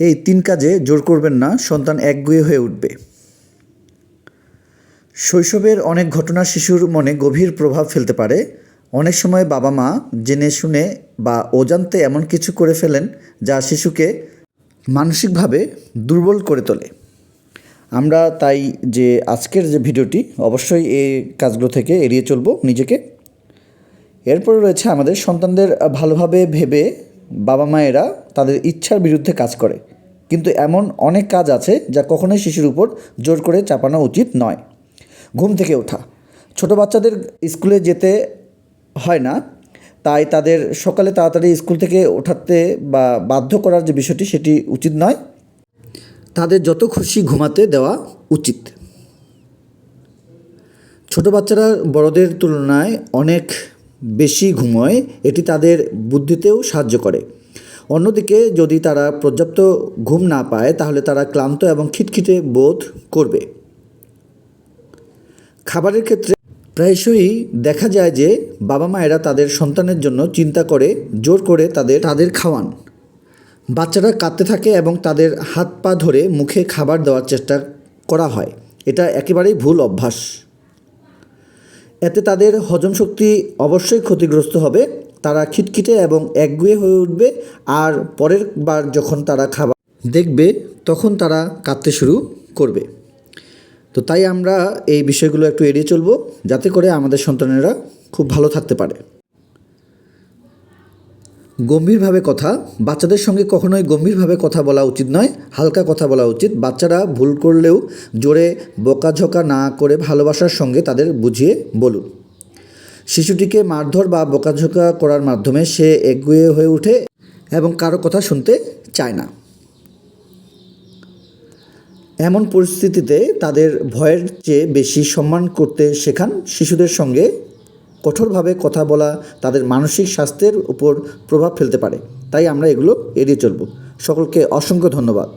এই তিন কাজে জোর করবেন না, সন্তান একগুয়ে হয়ে উঠবে। শৈশবের অনেক ঘটনা শিশুর মনে গভীর প্রভাব ফেলতে পারে। অনেক সময় বাবা মা জেনে শুনে বা অজান্তে এমন কিছু করে ফেলেন যা শিশুকে মানসিকভাবে দুর্বল করে তোলে। আমরা তাই যে আজকের যে ভিডিওটি, অবশ্যই এই কাজগুলো থেকে এড়িয়ে চলবো নিজেকে। এরপরে রয়েছে আমাদের সন্তানদের ভালোভাবে ভেবে বাবা মায়েরা তাদের ইচ্ছার বিরুদ্ধে কাজ করে। কিন্তু এমন অনেক কাজ আছে যা কখনোই শিশুর উপর জোর করে চাপানো উচিত নয়। ঘুম থেকে ওঠা। ছোট বাচ্চাদের স্কুলে যেতে হয় না, তাই তাদের সকালে তাড়াতাড়ি স্কুল থেকে ওঠাতে বা বাধ্য করার যে বিষয়টি সেটি উচিত নয়। তাদের যত খুশি ঘুমাতে দেওয়া উচিত। ছোট বাচ্চারা বড়দের তুলনায় অনেক বেশি ঘুমোয়, এটি তাদের বুদ্ধিতেও সাহায্য করে। অন্যদিকে, যদি তারা পর্যাপ্ত ঘুম না পায়, তাহলে তারা ক্লান্ত এবং খিটখিটে বোধ করবে। খাবারের ক্ষেত্রে প্রায়শই দেখা যায় যে, বাবা মায়েরা তাদের সন্তানের জন্য চিন্তা করে, জোর করে তাদের তাদের খাওয়ান। বাচ্চারা কাঁদতে থাকে এবং তাদের হাত পা ধরে মুখে খাবার দেওয়ার চেষ্টা করা হয়। এটা একেবারেই ভুল অভ্যাস। এতে তাদের হজম শক্তি অবশ্যই ক্ষতিগ্রস্ত হবে। তারা খিটখিটে এবং একগুয়ে হয়ে উঠবে আর পরের বার যখন তারা খাবার দেখবে, তখন তারা কাঁদতে শুরু করবে। তো তাই আমরা এই বিষয়গুলো একটু এড়িয়ে চলবো, যাতে করে আমাদের সন্তানেরা খুব ভালো থাকতে পারে। গম্ভীরভাবে কথা, বাচ্চাদের সঙ্গে কখনোই গম্ভীরভাবে কথা বলা উচিত নয়, হালকা কথা বলা উচিত। বাচ্চারা ভুল করলেও জোরে বকাঝকা না করে ভালোবাসার সঙ্গে তাদের বুঝিয়ে বলুন। শিশুটিকে মারধর বা বকাঝকা করার মাধ্যমে সে এগুয়ে হয়ে ওঠে এবং কারও কথা শুনতে চায় না। এমন পরিস্থিতিতে তাদের ভয়ের চেয়ে বেশি সম্মান করতে শেখান শিশুদের সঙ্গে কঠোরভাবে কথা বলা তাদের মানসিক স্বাস্থ্যের উপর প্রভাব ফেলতে পারে। তাই আমরা এগুলো এড়িয়ে চলব। সকলকে অসংখ্য ধন্যবাদ।